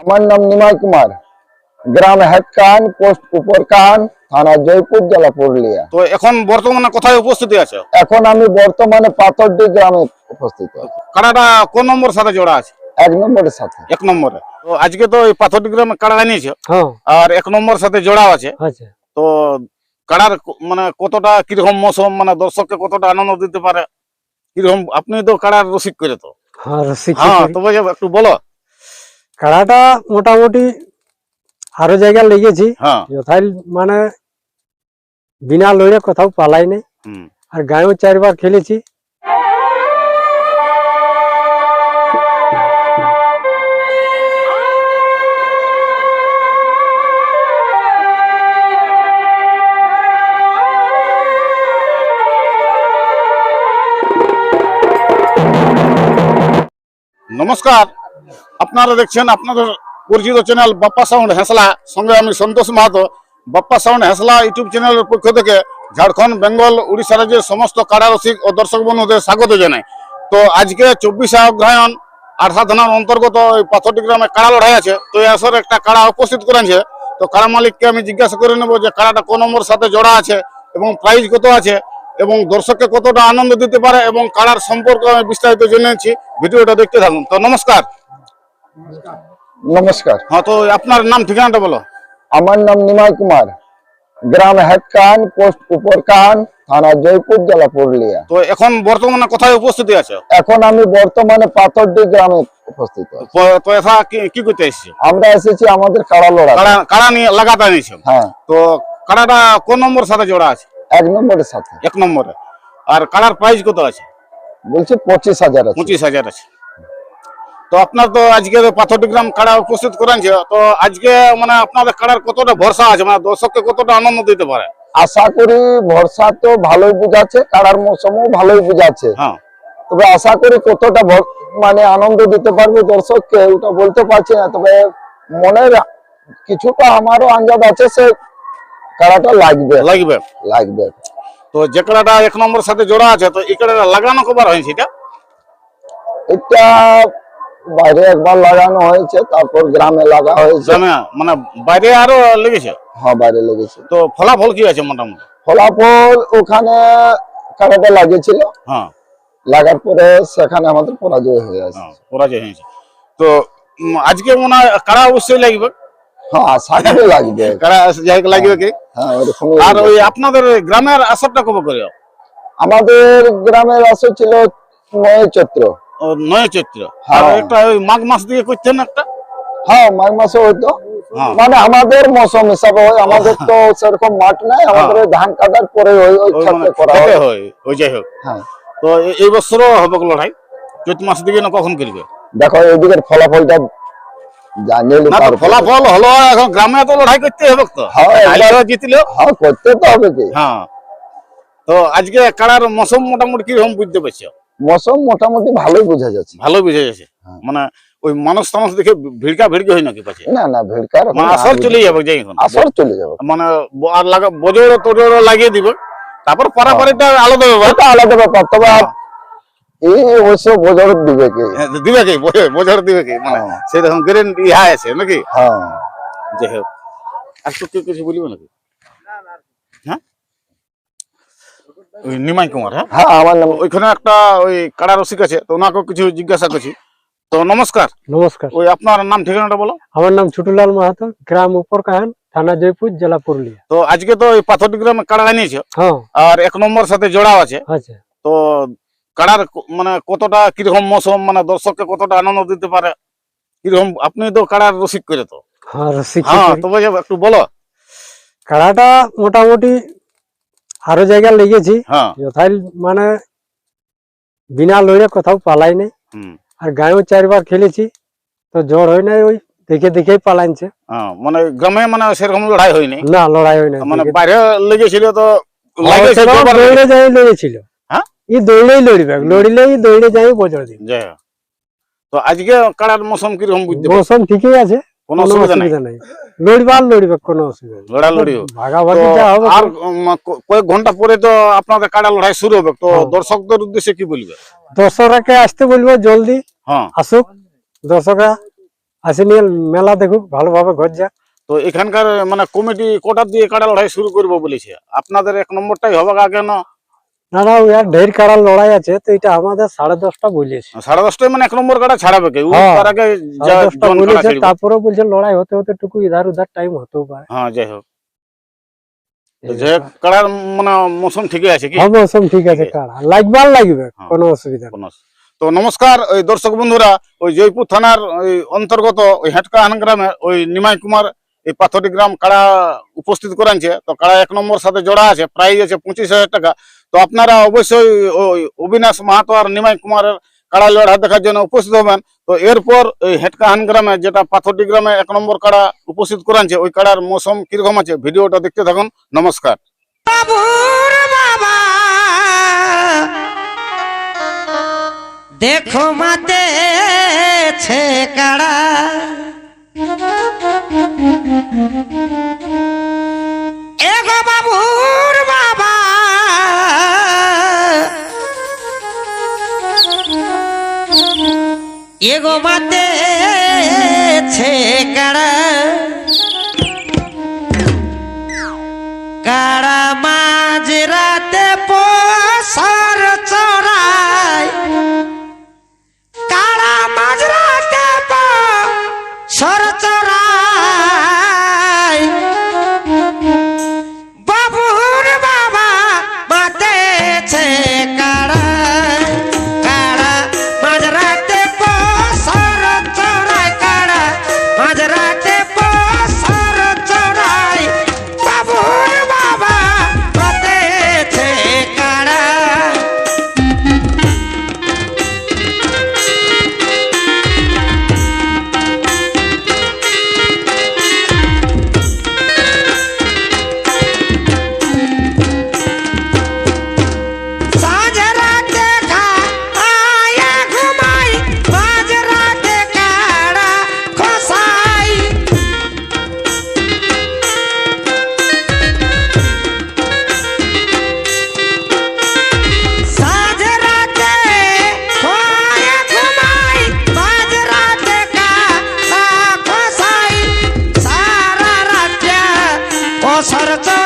আমার নাম নিমাই কুমার। গ্রাম হেডকান পোস্ট উপরকান থানা জয়পুর জেলা পুরুলিয়া। তো এখন বর্তমানে কোথায় উপস্থিতি আছে? এখন আমি বর্তমানে পাথরডি গ্রামে উপস্থিত। আছি কাড়াটা কোন নম্বর সাথে জোড়া আছে? এক নম্বরের সাথে। এক নম্বরে। তো আজকে তো এই পাথরটি গ্রামে কাড়া নিয়েছে হ্যাঁ। আর এক নম্বর সাথে জোড়াও আছে। আচ্ছা। তো কাড়ার মানে কতটা কীরকম মৌসুম মানে দর্শককে কতটা আনন্দ দিতে পারে? কীরকম আপনি তো কাড়ার রসিক করে তো। হ্যাঁ রসিক হ্যাঁ তবে যে একটু বলো। কাড়াটা মোটামুটি আরও জায়গা লেগেছি। হ্যাঁ। যথাই মানে বিনা লড়ে কোথাও পালাই নেই হুম। আর গায়েও চারবার খেলেছি। নমস্কার। আপনারা দেখছেন, আপনাদের পরিচিত চ্যানেল বাপ্পা সাউন্ড হেসলা। সঙ্গে আমি সন্তোষ মাহাতো। বাপ্পা সাউন্ড হেসলা ইউটিউব চ্যানেলের পক্ষ থেকে ঝাড়খণ্ড, বেঙ্গল, উড়িষ্যা রাজ্যের সমস্ত কাড়া রসিক ও দর্শক বন্ধুদের স্বাগত জানাই। তো আজকে চব্বিশে অগ্রহায়ণ আঠা থানার অন্তর্গত ওই পাথরটি গ্রামে কাড়া লড়াই আছে, তো আসরে একটা কাড়া উপস্থিত করেছে। তো কাড়া মালিককে আমি জিজ্ঞাসা করে নেব যে কাড়াটা কোন নম্বর সাথে জড়া আছে এবং প্রাইজ কত আছে এবং দর্শককে কতটা আনন্দ দিতে পারে এবং কাড়ার সম্পর্কে আমি বিস্তারিত জেনেছি ভিডিওটা দেখতে থাকুন। তো নমস্কার। নমস্কার। হ্যাঁ তো আপনার নাম ঠিকানাটা বলো। আমার নাম নিমাই কুমার। গ্রাম হেডকান পোস্ট উপরকান থানা জয়পুর জেলা পুরুলিয়া। তো এখন বর্তমানে কোথায় উপস্থিতি আছে? এখন আমি বর্তমানে পাথরডি গ্রামে উপস্থিত তো কি কি করতে এসেছি? আমরা এসেছি আমাদের কাড়া লড়া কাড়া নিয়ে লাগাতে নিয়েছে হ্যাঁ। তো কাড়াটা কোন নম্বর সাথে জোড়া আছে? এক নম্বরের সাথে। এক নম্বরে। আর কাড়ার প্রাইস কত আছে? বলছি পঁচিশ হাজার আছে। পঁচিশ হাজার আছে। তো আপনার তো আজকে পাথরটি গ্রাম কাড়া উপস্থিত করেছে তো আজকে মানে আপনাদের কাড়ার কতটা ভরসা আছে? মানে দর্শককে কতটা আনন্দ দিতে পারে? আশা করি ভরসা তো ভালোই বুঝাচ্ছে কাড়ার মৌসুমও ভালোই বুঝাচ্ছে। হ্যাঁ। তবে আশা করি কতটা মানে আনন্দ দিতে পারবে দর্শককে ওটা বলতে পারছি না। তবে মনের কিছুটা আমারও আঞ্জাদ আছে সে কাড়াটা লাগবে। লাগবে। লাগবে। তো যে কাড়াটা এক নম্বর সাথে জোড়া আছে তো এই কাড়াটা লাগানো কবার হয়েছে এটা? এটা বাইরে একবার লাগানো হয়েছে তারপর গ্রামে লাগা হয়েছে। মানে বাইরে আরও লেগেছে? হ্যাঁ বাইরে লেগেছে। তো ফলাফল কি আছে মোটামুটি? ফলাফল ওখানে কাড়াটা লাগিয়েছিল। হ্যাঁ। লাগার পরে সেখানে আমাদের পরাজয় হয়ে আছে হ্যাঁ, পরাজয় হয়েছে তো আজকে মনে হয় কাড়া অবশ্যই লাগবে? হ্যাঁ লাগবে। যাই লাগবে কি? হ্যাঁ আর ওই আপনাদের গ্রামের আসরটা কবে করে? আমাদের গ্রামের আসর ছিল নয় চৈত্র। নয় চৈত্র আর হ্যাঁ। একটা ওই মাঘ মাস দিয়ে করছেন একটা? হ্যাঁ মাঘ মাসে হয়তো হ্যাঁ। মানে আমাদের মৌসুম হিসাবে হয় আমাদের তো সেরকম মাঠ নাই আমাদের ধান কাটার পরে মানে করা হয়। হয় ওই যাই হোক। হ্যাঁ। তো এই বছরও হবে লড়াই? চৈত মাস দিকে না কখন করবে দেখো এইদিকের ফলাফলটা ফলাফল হলো এখন গ্রামে তো লড়াই করতে হবে তো। হ্যাঁ, জিতলেও হ্যাঁ করতে তো হবে কি? হ্যাঁ। তো আজকে কাড়ার মৌসুম মোটামুটি কীরকম বুঝতে পারছ? মৌসুম মোটামুটি ভালোই বোঝা যাচ্ছে। ভালো বুঝে যাচ্ছে। হ্যাঁ। মানে ওই মানুষ টানুষ দেখে ভিড়কা ভিড়কি হয় নাকি পাচ্ছে না না ভিড়কার মানে আসর চলে যাবে যাই এখন আসর চলে যাবে। মানে আর লাগা বজর তোজর লাগিয়ে দিবে। তারপর পারাপারিটা আলাদা ব্যাপার আলাদা ব্যাপার তবে এই অবশ্য বোঝার দিবে কি? হ্যাঁ, দিবে কি? বজর- বজর দিবে কি? মানে হ্যাঁ। সেরকম গ্যারেন্টি ইহা আছে নাকি? হ্যাঁ। যাই হোক। আর তো কেউ কিছু বলিব নাকি? হ্যাঁ? ওই নিমাই কুমার হ্যাঁ? হ্যাঁ আমার নাম ওইখানে একটা ওই কাড়া রসিক আছে তো ওনাকেও কিছু জিজ্ঞাসা করছি। তো নমস্কার। নমস্কার। ওই আপনার নাম ঠিকানাটা বলো। আমার নাম ছুটুলাল মাহাতো গ্রাম উপর কাহান থানা জয়পুর জেলা পুরুলিয়া। তো আজকে তো ওই পাথরটি গ্রামে কাড়া নিয়েছে হ্যাঁ। আর এক নম্বর সাথে জোড়াও আছে। আচ্ছা। তো কাড়ার মানে কতটা কীরকম মৌসুম মানে দর্শককে কতটা আনন্দ দিতে পারে? কীরকম আপনি তো কাড়ার রসিক করে তো। হ্যাঁ রসিক হ্যাঁ তবে একটু বলো। কাড়াটা মোটামুটি আরও জায়গা লেগেছি। হ্যাঁ। যথাই মানে বিনা লড়ে কোথাও পালাই নেই। আর গায়েও চারবার খেলেছি তো জ্বর হয় নাই ওই দেখে দেখেই পালাইছে। হ্যাঁ মানে গ্রামে মানে সেরকম লড়াই হয়নি। না লড়াই হয় নাই মানে বাইরে লেগেছিল তো দৌড়ে যাই হ্যাঁ? ই দৌড়েই লড়বে লড়িলে ই দৌড়ে যাই বজর দিন। তো আজকে কাড়ার মৌসুম কীরকম বুঝতে মৌসুম ঠিকই আছে কোনো অসুবিধা নাই। নাই লড়বে কোনো অসুবিধা নেই। লড়ালড়ি হোক। ভাগাভাগি যা হবে আর কয়েক ঘণ্টা পরে তো আপনাদের কাড়া লড়াই শুরু হবে। তো হ্যাঁ। দর্শকদের উদ্দেশ্যে কি বলবে? দর্শকরাকে আসতে বলব জলদি। হ্যাঁ। আসুক দর্শকরা আসে নিয়ে মেলা দেখুক ভালোভাবে ঘর যাক। তো এখানকার মানে কমিটি কোটার দিয়ে কাটা লড়াই শুরু করব বলেছে। আপনাদের এক নম্বরটাই হবে আগে না? না না ঢের কাড়ার লড়াই আছে তো এটা আমাদের সাড়ে দশটা বলেছে। সাড়ে দশটায় মানে এক নম্বর কাড়া ছাড়াবে কে? ও হ্যাঁ, তার আগে দশটা বলেছে তারপরে বলছে লড়াই হতে হতে টুকু ইধার উধার টাইম হতেও পারে। হ্যাঁ যাই হোক। তো যে কাড়ার মানে মৌসুম ঠিকই আছে কি? হ্যাঁ মৌসুম ঠিক আছে কাড়া। লাগবার লাগবে হ্যাঁ। কোনো অসুবিধা কোনো তো নমস্কার ওই দর্শক বন্ধুরা ওই জয়পুর থানার ওই অন্তর্গত ওই হেটকাহান গ্রামে ওই নিমাই কুমার এই পাথরি গ্রাম কাড়া উপস্থিত করাচ্ছে তো কাড়া এক নম্বর সাথে জোড়া আছে প্রাইজ আছে পঁচিশ হাজার টাকা। তো আপনারা অবশ্যই ওই অবিনাশ মাহাতো আর নিমাই কুমারের কাড়া লড়া দেখার জন্য উপস্থিত হবেন। তো এরপর ওই হেটকাহান গ্রামে, যেটা পাথরটি গ্রামে এক নম্বর কাড়া উপস্থিত করাচ্ছে ওই কাড়ার মৌসুম কীরকম আছে ভিডিওটা দেখতে থাকুন। নমস্কার। দেখো মাতে কাড়া। এগো মাতে ছে আসার